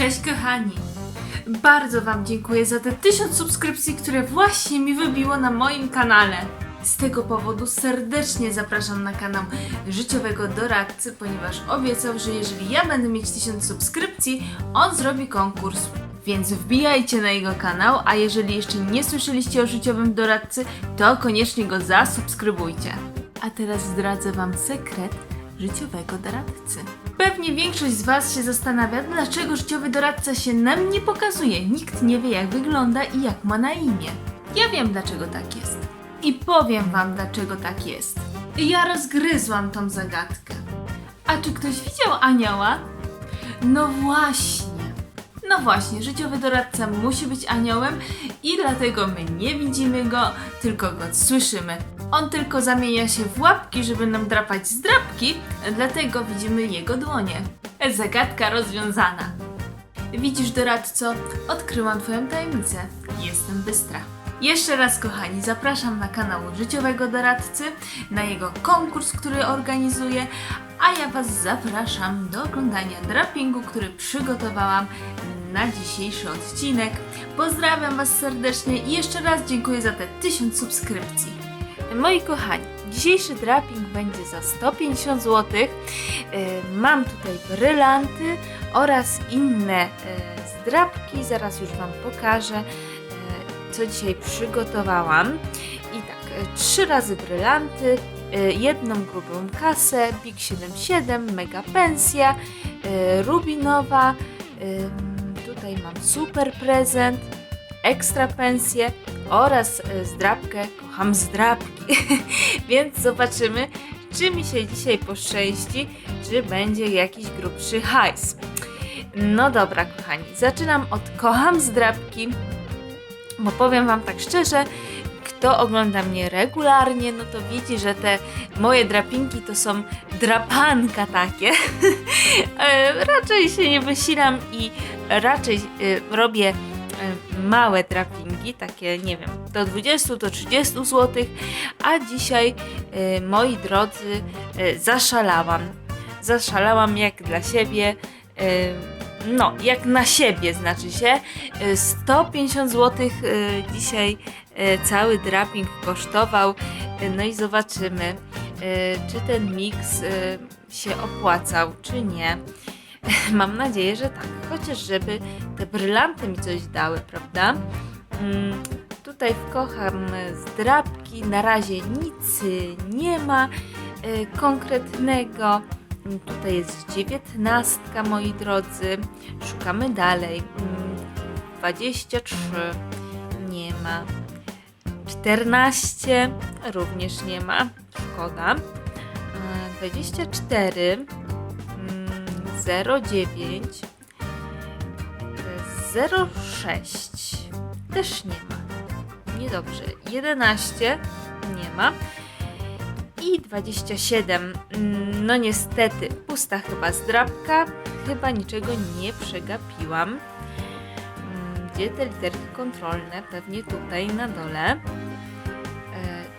Cześć kochani! Bardzo Wam dziękuję za te tysiąc subskrypcji, które właśnie mi wybiło na moim kanale. Z tego powodu serdecznie zapraszam na kanał życiowego doradcy, ponieważ obiecał, że jeżeli ja będę mieć tysiąc subskrypcji, on zrobi konkurs. Więc wbijajcie na jego kanał, a jeżeli jeszcze nie słyszeliście o życiowym doradcy, to koniecznie go zasubskrybujcie. A teraz zdradzę Wam sekret życiowego doradcy. Pewnie większość z Was się zastanawia, dlaczego życiowy doradca się nam nie pokazuje. Nikt nie wie, jak wygląda i jak ma na imię. Ja wiem, dlaczego tak jest. I powiem Wam, dlaczego tak jest. Ja rozgryzłam tą zagadkę. A czy ktoś widział anioła? No właśnie. No właśnie, życiowy doradca musi być aniołem i dlatego my nie widzimy go, tylko go słyszymy. On tylko zamienia się w łapki, żeby nam drapać z drapki, dlatego widzimy jego dłonie. Zagadka rozwiązana. Widzisz, doradco, odkryłam Twoją tajemnicę. Jestem bystra. Jeszcze raz, kochani, zapraszam na kanał Życiowego Doradcy, na jego konkurs, który organizuje, a ja Was zapraszam do oglądania drapingu, który przygotowałam na dzisiejszy odcinek. Pozdrawiam Was serdecznie i jeszcze raz dziękuję za te 1000 subskrypcji. Moi kochani, dzisiejszy draping będzie za 150 zł. Mam tutaj brylanty oraz inne e, zdrapki. Zaraz już Wam pokażę, e, co dzisiaj przygotowałam. I tak, e, trzy razy brylanty, e, jedną grubą kasę, Big 77, Mega Pensja, e, Rubinowa, tutaj mam super prezent, ekstra pensję oraz e, zdrabkę, kocham zdrabki, więc zobaczymy, czy mi się dzisiaj poszczęści, czy będzie jakiś grubszy hajs. No dobra, kochani, zaczynam od kocham zdrabki, bo powiem Wam tak szczerze, kto ogląda mnie regularnie, no to widzi, że te moje drapinki to są drapanka takie. E, raczej się nie wysilam i raczej e, robię małe drapingi, takie nie wiem, do 20, do 30 zł, a dzisiaj, e, moi drodzy, e, zaszalałam. Zaszalałam jak dla siebie, e, no, jak na siebie znaczy się. E, 150 zł e, dzisiaj e, cały draping kosztował, no i zobaczymy, czy ten miks się opłacał, czy nie. Mam nadzieję, że tak. Chociaż żeby te brylanty mi coś dały, prawda? Mm, tutaj wkocham zdrabki. Na razie nic nie ma y, konkretnego. Mm, Tutaj jest dziewiętnastka, moi drodzy. Szukamy dalej. Mm, 23 nie ma. 14 również nie ma. Szkoda. E, 24 mm, 09 e, 06 też nie ma. Niedobrze. 11 nie ma. I 27. mm, No niestety, pusta chyba zdrabka. Chyba niczego nie przegapiłam. Mm, Gdzie te literki kontrolne? Pewnie tutaj na dole. E,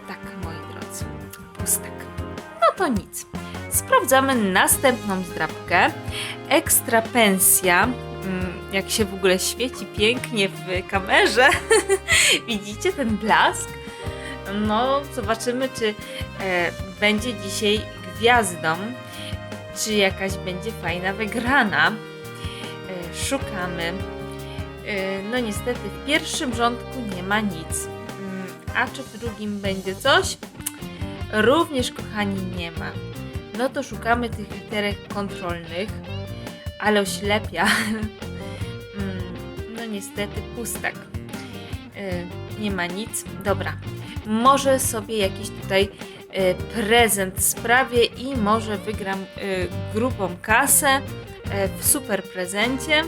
tak, moi drodzy. Pustak. No to nic. Sprawdzamy następną zdrabkę. Ekstra pensja. Mm, Jak się w ogóle świeci pięknie w kamerze. Widzicie ten blask? No, zobaczymy, czy e, będzie dzisiaj gwiazdą, czy jakaś będzie fajna wygrana. E, szukamy. E, no niestety w pierwszym rządku nie ma nic. Mm, A czy w drugim będzie coś? Również, kochani, nie ma. No to szukamy tych literek kontrolnych, ale oślepia. Mm, No niestety pustak. E, Nie ma nic. Dobra. Może sobie jakiś tutaj e, prezent sprawię i może wygram e, grupą kasę w super prezencie.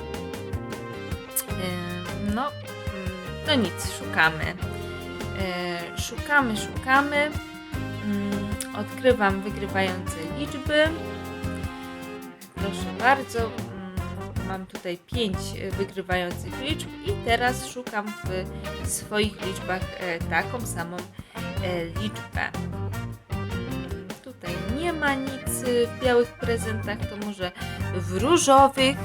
No, to nic, szukamy. Szukamy, szukamy. Odkrywam wygrywające liczby. Proszę bardzo. mm, Mam tutaj pięć e, wygrywających liczb i teraz szukam w swoich liczbach e, taką samą e, liczbę. Tutaj nie ma nic w białych prezentach, to może w różowych.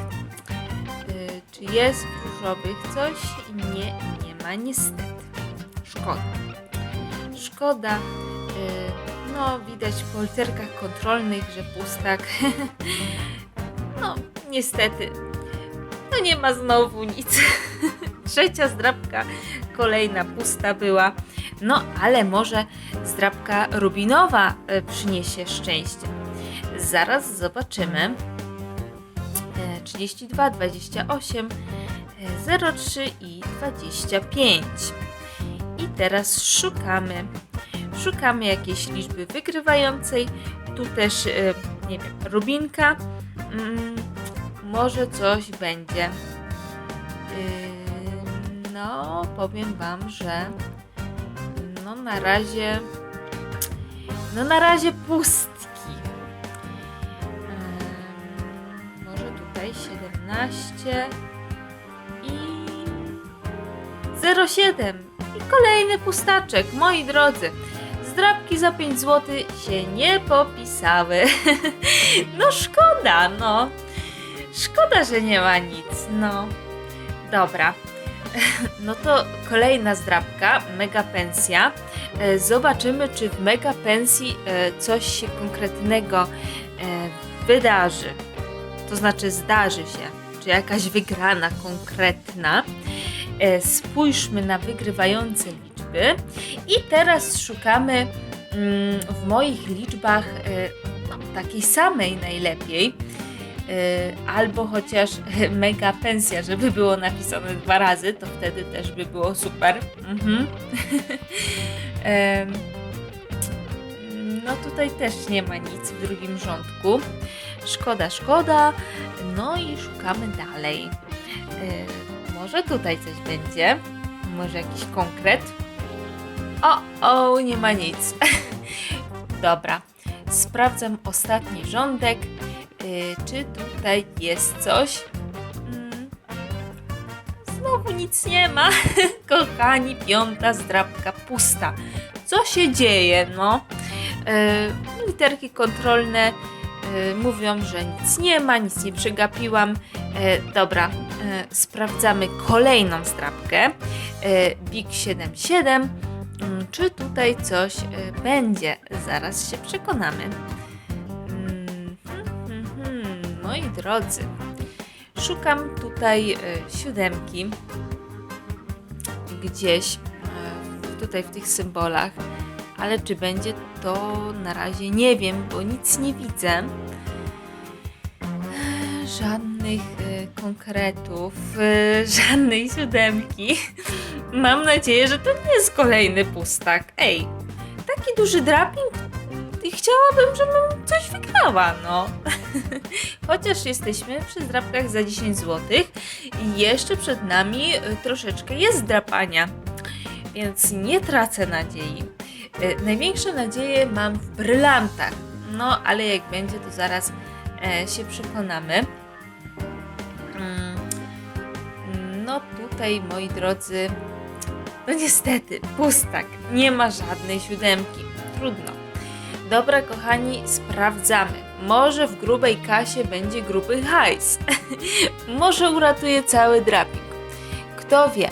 Czy jest w różowych coś? Nie, nie ma niestety. Szkoda. Szkoda. No, widać po literkach kontrolnych, że pustak. No, niestety. No nie ma znowu nic. Trzecia zdrabka, kolejna pusta była. No, ale może zdrabka rubinowa y, przyniesie szczęście. Zaraz zobaczymy. E, 32, 28, e, 03 i 25. I teraz szukamy. Szukamy jakiejś liczby wygrywającej. Tu też, e, nie wiem, rubinka. Mm, może coś będzie. Yy, No, powiem Wam, że no na razie no na razie pustki. Ym, może tutaj 17 i 07 i kolejny pustaczek, moi drodzy. Zdrabki za 5 zł się nie popisały. no szkoda, no. Szkoda, że nie ma nic, no. Dobra. No to kolejna zdrabka, mega pensja. E, Zobaczymy, czy w mega pensji e, coś się konkretnego e, wydarzy. To znaczy zdarzy się, czy jakaś wygrana konkretna. Spójrzmy na wygrywające liczby i teraz szukamy mm, w moich liczbach e, no, takiej samej najlepiej. E, Albo chociaż mega pensja, żeby było napisane dwa razy, to wtedy też by było super. Mhm. No tutaj też nie ma nic w drugim rządku. Szkoda, szkoda. No i szukamy dalej. E, może tutaj coś będzie? Może jakiś konkret? O, o, nie ma nic. Dobra, sprawdzam ostatni rządek. Y, czy tutaj jest coś? Mm. Znowu nic nie ma. Kochani, piąta zdrabka pusta. Co się dzieje, no? Y, literki kontrolne y, mówią, że nic nie ma, nic nie przegapiłam. Y, dobra, y, sprawdzamy kolejną zdrabkę. Y, Big 77. Mm, Czy tutaj coś y, będzie? Zaraz się przekonamy. Moi drodzy, szukam tutaj y, siódemki gdzieś y, tutaj w tych symbolach, ale czy będzie to na razie nie wiem, bo nic nie widzę. Żadnych konkretów, żadnej siódemki. Mam nadzieję, że to nie jest kolejny pustak. Ej, taki duży draping i chciałabym, żebym coś wygrała, no. Chociaż jesteśmy przy drapkach za 10 zł i jeszcze przed nami y, troszeczkę jest drapania, więc nie tracę nadziei. Y, Największe nadzieje mam w brylantach, no ale jak będzie, to zaraz e, się przekonamy. Mm, No tutaj, moi drodzy, no niestety, pustak, nie ma żadnej siódemki. Trudno. Dobra, kochani, sprawdzamy. Może w grubej kasie będzie gruby hajs. Może uratuje cały drapik. Kto wie?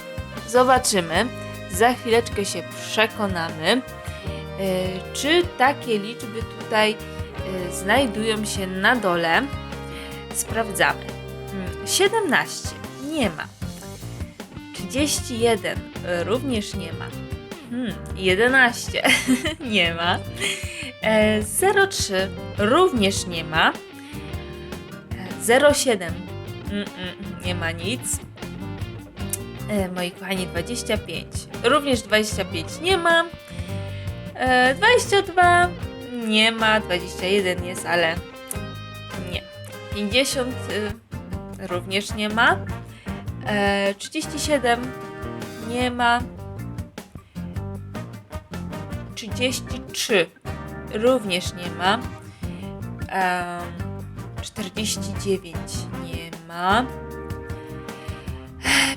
Zobaczymy. Za chwileczkę się przekonamy, e, czy takie liczby tutaj e, znajdują się na dole. Sprawdzamy. Mm, 17 nie ma. 31 również nie ma. Hmm, 11 nie ma. E, 03 również nie ma. E, 07 mm, mm, nie ma nic. E, moi kochani, 25 również 25 nie ma. E, 22 nie ma. 21 jest, ale nie. 50 y, również nie ma. E, 37 nie ma. 33 również nie ma. Em, 49 nie ma.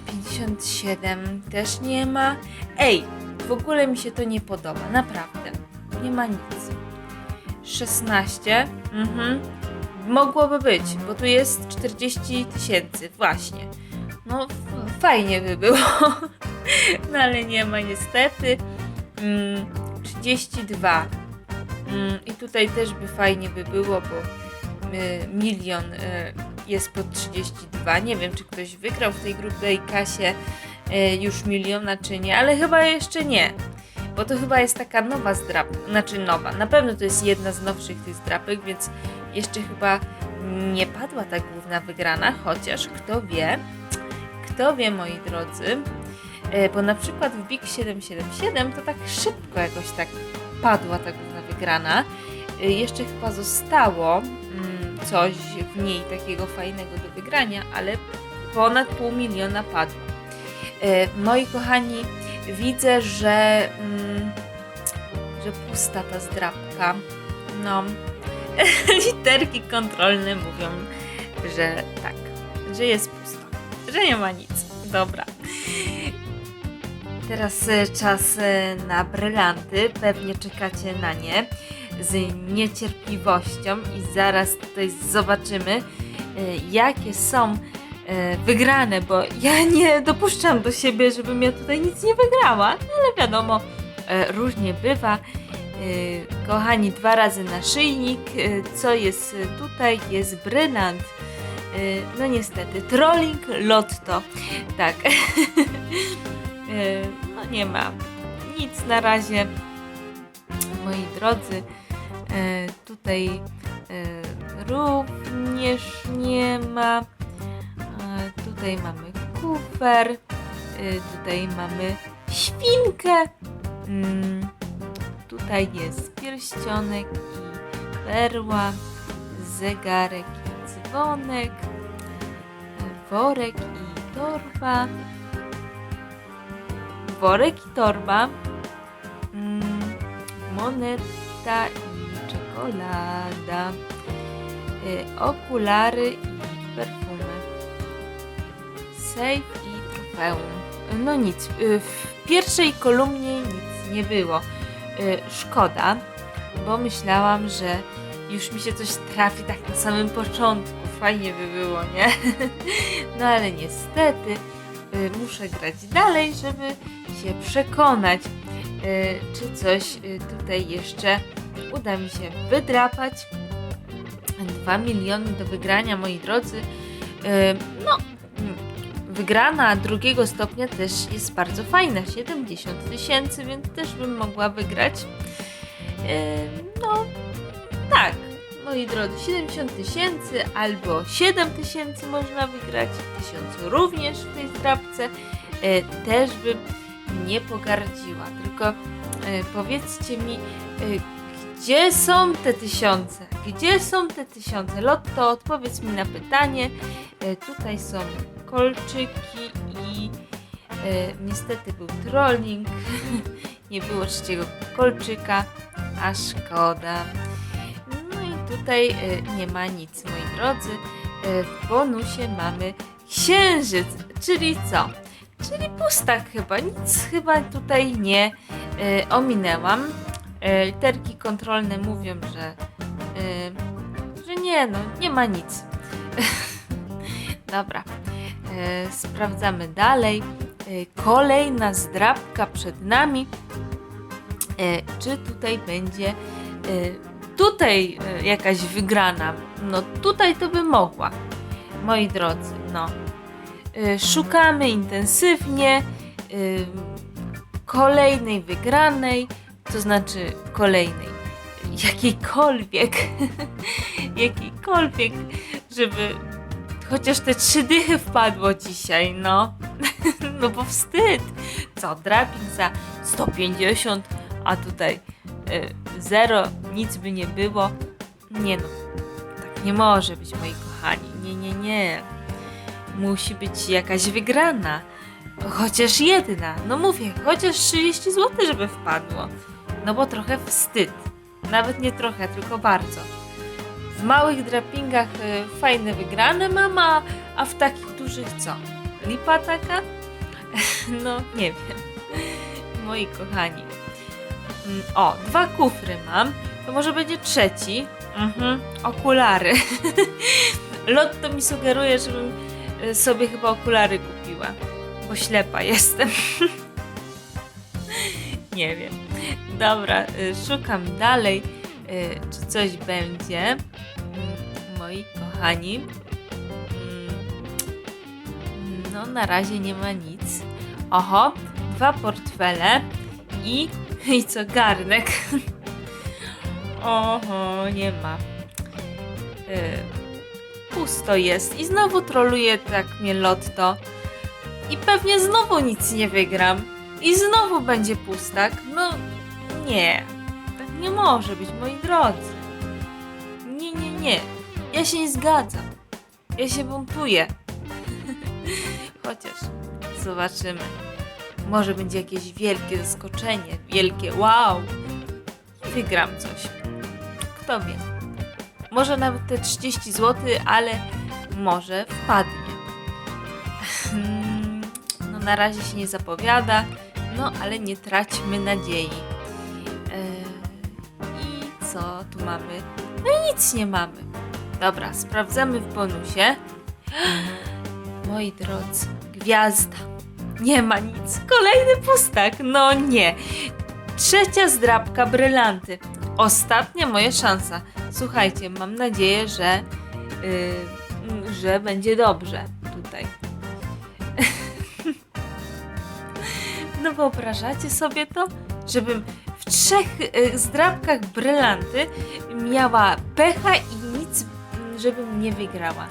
57 też nie ma. Ej, w ogóle mi się to nie podoba, naprawdę. Nie ma nic. 16. Mhm. Mogłoby być, bo tu jest 40 tysięcy, właśnie. No, fajnie by było. No ale nie ma niestety. Mm, 32. Mm, I tutaj też by fajnie by było, bo y, milion y, jest pod 32. Nie wiem, czy ktoś wygrał w tej grubej kasie y, już miliona, czy nie, ale chyba jeszcze nie. Bo to chyba jest taka nowa zdrapka, znaczy nowa. Na pewno to jest jedna z nowszych tych zdrapek, więc jeszcze chyba nie padła ta główna wygrana, chociaż kto wie, kto wie, moi drodzy, E, bo na przykład w Big 777 to tak szybko jakoś tak padła ta główna wygrana. E, Jeszcze chyba zostało mm, coś w niej takiego fajnego do wygrania, ale ponad pół miliona padło. E, Moi kochani, widzę, że, mm, że pusta ta zdrabka. No, literki kontrolne mówią, że tak, że jest pusto, że nie ma nic. Dobra. Teraz e, czas e, na brylanty. Pewnie czekacie na nie z niecierpliwością i zaraz tutaj zobaczymy, e, jakie są wygrane, bo ja nie dopuszczam do siebie, żebym ja tutaj nic nie wygrała, no ale wiadomo, różnie bywa. Kochani, dwa razy naszyjnik. E, Co jest tutaj? Jest brylant. E, No niestety, trolling lotto. Tak. E, No nie ma nic na razie. Moi drodzy, e, tutaj również nie ma. Tutaj mamy kufer. Tutaj mamy świnkę. Mm, Tutaj jest pierścionek i perła, zegarek dzwonek, worek i torba worek i torba, mm, moneta i czekolada, y, okulary i perfumy, safe i trofeum. No nic, y, w pierwszej kolumnie nic nie było. Y, Szkoda, bo myślałam, że już mi się coś trafi tak na samym początku. Fajnie by było, nie? No ale niestety y, muszę grać dalej, żeby się przekonać, y, czy coś y, tutaj jeszcze uda mi się wydrapać. 2 miliony do wygrania, moi drodzy. No, mm, wygrana drugiego stopnia też jest bardzo fajna. 70 tysięcy, więc też bym mogła wygrać. No, tak, moi drodzy, 70 tysięcy albo 7 tysięcy można wygrać, 1000 również w tej zdrabce. Y, Też bym nie pogardziła. Tylko e, powiedzcie mi, e, gdzie są te tysiące? Gdzie są te tysiące? Lotto, odpowiedz mi na pytanie. E, tutaj są kolczyki i e, niestety był trolling. nie było trzeciego kolczyka, a szkoda. Tutaj e, nie ma nic, moi drodzy. E, w bonusie mamy księżyc, czyli co? Czyli pusta chyba, nic chyba tutaj nie y, ominęłam. Y, literki kontrolne mówią, że, y, że nie, no nie ma nic. Dobra, y, sprawdzamy dalej. Y, kolejna zdrabka przed nami. Y, czy tutaj będzie y, tutaj y, jakaś wygrana? No tutaj to by mogła, moi drodzy, no. Y, szukamy intensywnie y, kolejnej wygranej, to znaczy kolejnej, jakiejkolwiek, jakiejkolwiek, żeby chociaż te trzy dychy wpadło dzisiaj, no. No bo wstyd. Co, drapik za 150, a tutaj zero, nic by nie było. Nie no, tak nie może być, moi kochani. Nie, nie, nie musi być jakaś wygrana. Chociaż jedna. No mówię, chociaż 30 zł, żeby wpadło. No bo trochę wstyd. Nawet nie trochę, tylko bardzo. W małych drapingach y, fajne wygrane mama, a w takich dużych co? Lipa taka? no nie wiem. Moi kochani. Mm, O, dwa kufry mam. To może będzie trzeci. Mhm. Okulary. Lotto mi sugeruje, żebym y, sobie chyba okulary kupiła, bo ślepa jestem. Nie wiem. Dobra, y, szukam dalej, y, czy coś będzie. Mm, Moi kochani. Mm, No, na razie nie ma nic. Oho, dwa portfele i, i co, garnek. Oho, nie ma. Y, pusto jest i znowu troluje tak mnie lotto. I pewnie znowu nic nie wygram. I znowu będzie pustak. No nie. Tak nie może być, moi drodzy. Nie, nie, nie. Ja się nie zgadzam. Ja się buntuję. Chociaż zobaczymy. Może będzie jakieś wielkie zaskoczenie, wielkie wow. Wygram coś. Kto wie. Może nawet te 30 zł, ale może wpadnie. Hmm, No na razie się nie zapowiada, no ale nie traćmy nadziei. Eee, I co tu mamy? No i nic nie mamy. Dobra, sprawdzamy w bonusie. Moi drodzy, gwiazda. Nie ma nic. Kolejny pustak. No nie. Trzecia zdrabka brylanty. Ostatnia moja szansa. Słuchajcie, mam nadzieję, że, yy, że będzie dobrze tutaj. No wyobrażacie sobie to? Żebym w trzech y, zdrabkach brylanty miała pecha i nic, żebym nie wygrała.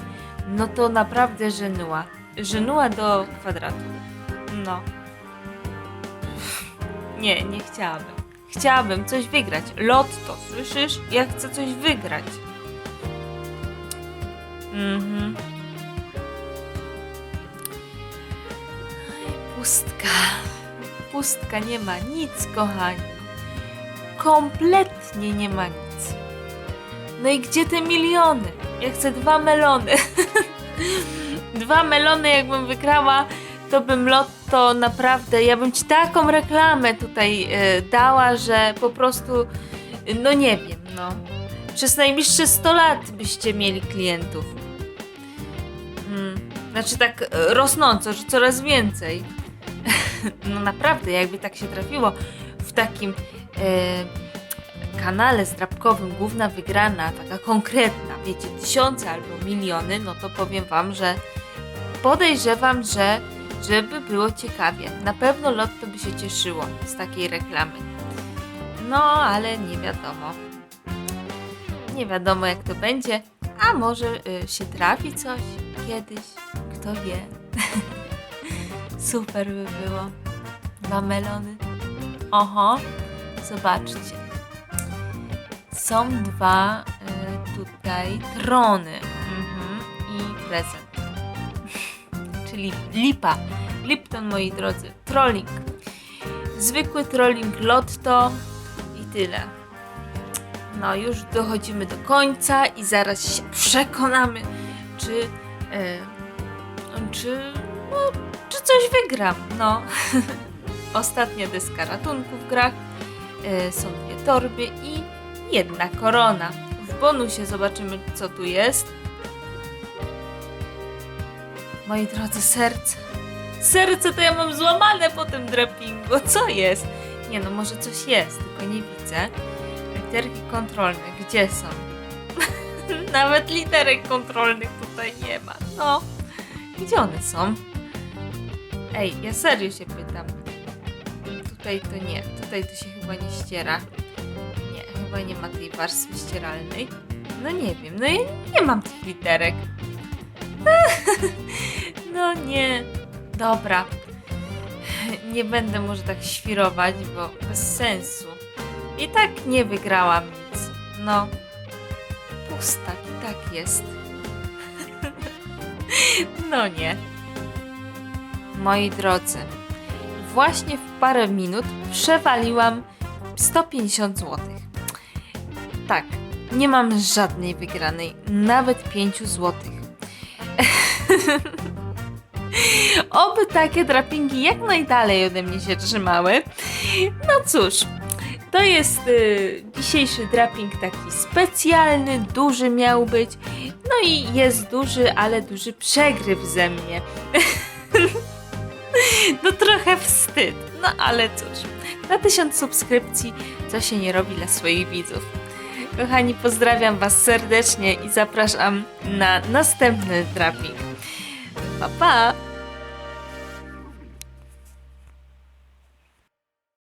No to naprawdę żenuła. Żenuła do kwadratu. No. Nie, nie chciałabym. Chciałabym coś wygrać. Lotto, słyszysz? Ja chcę coś wygrać. Mhm. Pustka. Pustka, nie ma nic, kochani. Kompletnie nie ma nic. No i gdzie te miliony? Ja chcę dwa melony. dwa melony, jakbym wygrała, to bym lotto naprawdę, ja bym ci taką reklamę tutaj e, dała, że po prostu, no nie wiem, no. Przez najbliższe 100 lat byście mieli klientów. Mm, znaczy tak e, rosnąco, że coraz więcej. no naprawdę, jakby tak się trafiło w takim e, kanale zdrabkowym główna wygrana, taka konkretna, wiecie, tysiące albo miliony, no to powiem wam, że podejrzewam, że żeby było ciekawie. Na pewno Lotto by się cieszyło z takiej reklamy. No, ale nie wiadomo. Nie wiadomo jak to będzie, a może y, się trafi coś kiedyś, kto wie. Super by było. Dwa melony. Oho, zobaczcie. Są dwa y, tutaj trony mhm. i prezent. Czyli lipa. Lipton, moi drodzy. Trolling. Zwykły trolling lotto i tyle. No, już dochodzimy do końca i zaraz się przekonamy, czy. Czy. No, czy coś wygram. No. Ostatnia deska ratunku w grach. E, są dwie torby i jedna korona. W bonusie zobaczymy, co tu jest. Moi drodzy, serce. Serce to ja mam złamane po tym drapingu. Co jest? Nie no, może coś jest, tylko nie widzę. Literki kontrolne, gdzie są? Nawet literek kontrolnych tutaj nie ma. No, gdzie one są? Ej, ja serio się pytam. Tutaj to nie, tutaj to się chyba nie ściera. Nie, chyba nie ma tej warstwy ścieralnej. No nie wiem, no ja nie mam tych literek. No nie. Dobra. Nie będę może tak świrować, bo bez sensu. I tak nie wygrałam nic. No. Pustak i tak jest. No nie. Moi drodzy, właśnie w parę minut przewaliłam 150 zł. Tak, nie mam żadnej wygranej, nawet 5 złotych. Oby takie drapingi jak najdalej ode mnie się trzymały. No cóż, To jest y, dzisiejszy draping taki specjalny, duży miał być. No i jest duży, ale duży przegryw ze mnie. no trochę wstyd, no ale cóż. Na tysiąc subskrypcji co się nie robi dla swoich widzów. Kochani, pozdrawiam Was serdecznie i zapraszam na następny draping. Papa.